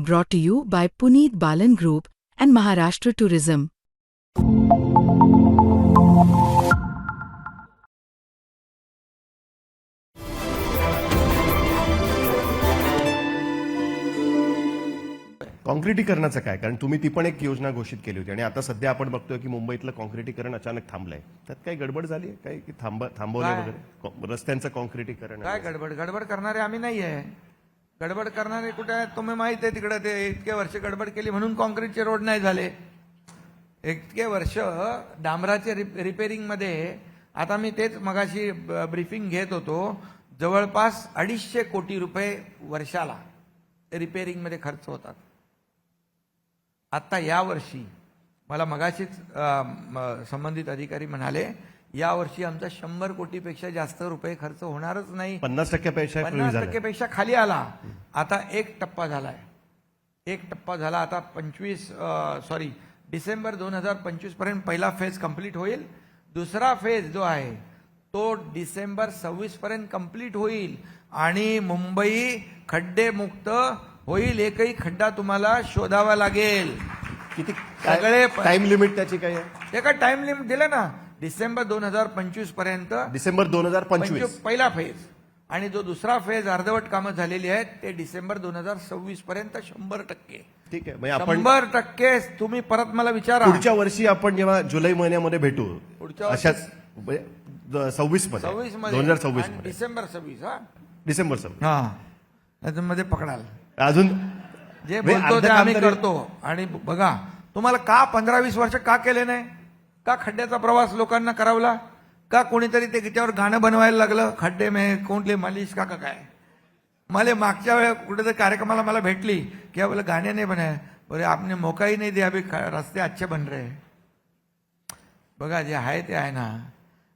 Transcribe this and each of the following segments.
brought to you by Puneet Balan Group and Maharashtra Tourism. कॉन्क्रिटीकरणाचं काय? कारण तुम्ही ती पण एक योजना घोषित केली होती आणि आता सध्या आपण बघतोय की मुंबईतलं कॉन्क्रिटीकरण अचानक थांबलंय. त्यात काही गडबड झाली आहे? काही की थांब थांबवलंय काय? वगैरे? रस्त्यांचं कॉन्क्रिटीकरण काय गडबड? गडबड करणारे आम्ही नाही आहे गडबड करणारे कुठे आहेत तुम्ही माहीत आहे तिकडे ते इतके वर्ष गडबड केली म्हणून कॉन्क्रीटचे रोड नाही झाले. इतके वर्ष डांबराचे रिपेरिंग रिपेरिंगमध्ये आता मी तेच मगाशी ब्रीफिंग घेत होतो. जवळपास अडीचशे कोटी रुपये वर्षाला रिपेरिंगमध्ये खर्च होतात. आत्ता या वर्षी मला मगाशीच संबंधित अधिकारी म्हणाले या वर्षी आमचा शंभर कोटीपेक्षा जास्त रुपये खर्च होणारच नाही. पन्नास टक्क्यापेक्षा पन्नास टक्केपेक्षा खाली आला. आता एक टप्पा झालाय. एक टप्पा झाला. आता पंचवीस सॉरी डिसेंबर दोन हजार पंचवीसपर्यंत पहिला फेज कंप्लीट होईल. दुसरा फेज जो आहे तो डिसेंबर सव्वीस पर्यंत कंप्लीट होईल. आणि मुंबई खड्डे मुक्त होईल. एकही खड्डा तुम्हाला शोधावा लागेल. किती सगळे टाइम लिमिट त्याची काय आहे? एका टाइम लिमिट दिलं ना डिसेंबर दोन हजार पंचवीसपर्यंत डिसेंबर दोन हजार पंचवीस. पहिला फेज आणि जो दुसरा फेज अर्धवट कामं झालेली आहेत ते डिसेंबर दोन हजार सव्वीस पर्यंत शंभर टक्के. ठीक आहे. म्हणजे शंभर टक्के तुम्ही परत मला विचारा. पुढच्या वर्षी आपण जेव्हा जुलै महिन्यामध्ये भेटू पुढच्या अशाच सव्वीसमध्ये. सव्वीस दोन मध्ये हजार सव्वीसमध्ये. डिसेंबर सव्वीस हा? डिसेंबर सव्वीस. हा. त्याच्यामध्ये पकडाल. अजून जे म्हणजे बोलतो ते आम्ही करतो. आणि बघा तुम्हाला का पंधरा वीस वर्ष का केले नाही? का खड्ड्याचा प्रवास लोकांना करावला? का कोणीतरी ते त्याच्यावर गाणं बनवायला लागलं? खड्डे में कोणले मालिश का काय? मला मागच्या वेळेला कुठेतरी कार्यक्रमाला मला भेटली की बोले गाणे नाही बनाय बोले आपने मौका ही नहीं दिया अभी रस्ते अच्छे बन रहे. बघा जे आहे ते आहे ना.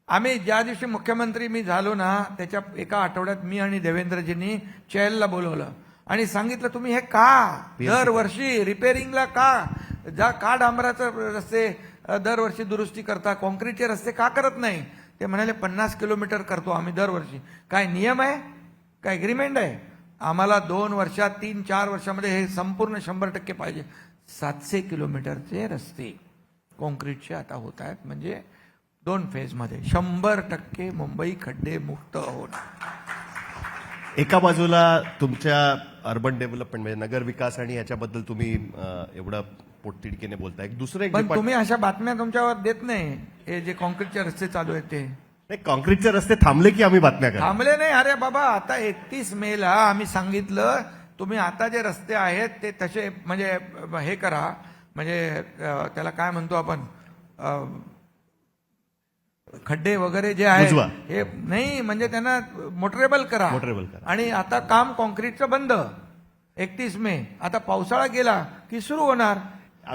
आम्ही ज्या दिवशी मुख्यमंत्री मी झालो ना त्याच्या एका आठवड्यात मी आणि देवेंद्रजींनी चेलला बोलवलं. आणि सांगितलं तुम्ही हे का? दरवर्षी रिपेरिंगला का? जा का डांबराचे रस्ते दरवर्षी दुरुस्ती करता. कॉन्क्रीटचे रस्ते का करत नाही? ते म्हणाले पन्नास किलोमीटर करतो आम्ही दरवर्षी. काय नियम आहे? काय एग्रीमेंट आहे? आम्हाला दोन वर्षात तीन चार वर्षामध्ये हे संपूर्ण शंभर टक्के पाहिजे. सातशे किलोमीटरचे रस्ते कॉन्क्रीटचे आता होत आहेत. म्हणजे दोन फेजमध्ये शंभर टक्के मुंबई खड्डे मुक्त होणार. एका बाजूला तुमच्या अर्बन डेव्हलपमेंट म्हणजे नगर विकास आणि याच्याबद्दल तुम्ही एवढं पोटतिडकीने बोलताय. एक दुसरं एक पण तुम्ही अशा बातम्या तुमच्यावर देत नाही. हे जे कॉन्क्रीटचे रस्ते चालू आहेत ते. नाही कॉन्क्रीटचे रस्ते थांबले की आम्ही बातम्या करा थांबले नाही. अरे बाबा आता एकतीस मे ला आम्ही सांगितलं तुम्ही आता जे रस्ते आहेत ते तसे म्हणजे हे करा. म्हणजे अं, त्याला काय म्हणतो आपण? अं, खड्डे वगैरे जे आहे. हे नाही म्हणजे त्यांना मोटरेबल करा. Motorable करा. आणि आता काम कॉन्क्रीटचं बंद. एकतीस मे. आता पावसाळा गेला की सुरू होणार.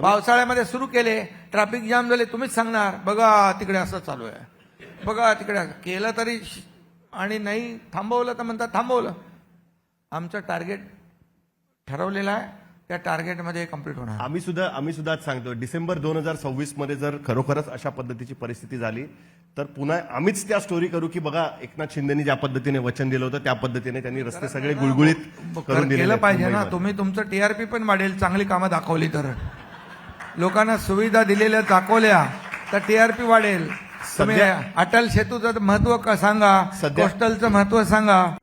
पावसाळ्यामध्ये सुरू केले ट्रॅफिक जाम झाले तुम्हीच सांगणार बघा तिकडे असं चालू आहे. बघा तिकडे केलं तरी श- आणि नाही थांबवलं तर म्हणतात थांबवलं. आमचं टार्गेट ठरवलेलं आहे. त्या टार्गेटमध्ये कंप्लीट होणार. आम्ही सुद्धा आम्ही सुद्धा सांगतो डिसेंबर दोन हजार सव्वीसमध्ये जर खरोखरच अशा पद्धतीची परिस्थिती झाली तर पुन्हा आम्हीच त्या स्टोरी करू की बघा एकनाथ शिंदेनी ज्या पद्धतीने वचन दिलं होतं त्या पद्धतीने त्यांनी रस्ते सगळे गुळगुळीत करून केलं पाहिजे ना. तुम्ही तुमचं टीआरपी पण वाढेल चांगली कामं दाखवली तर. लोकांना सुविधा दिलेल्या दाखवल्या तर टीआरपी वाढेल. तुम्ही सध्या- अटल सेतूचं महत्त्व का सांगा सध्या- कोस्टलचं महत्त्व सांगा.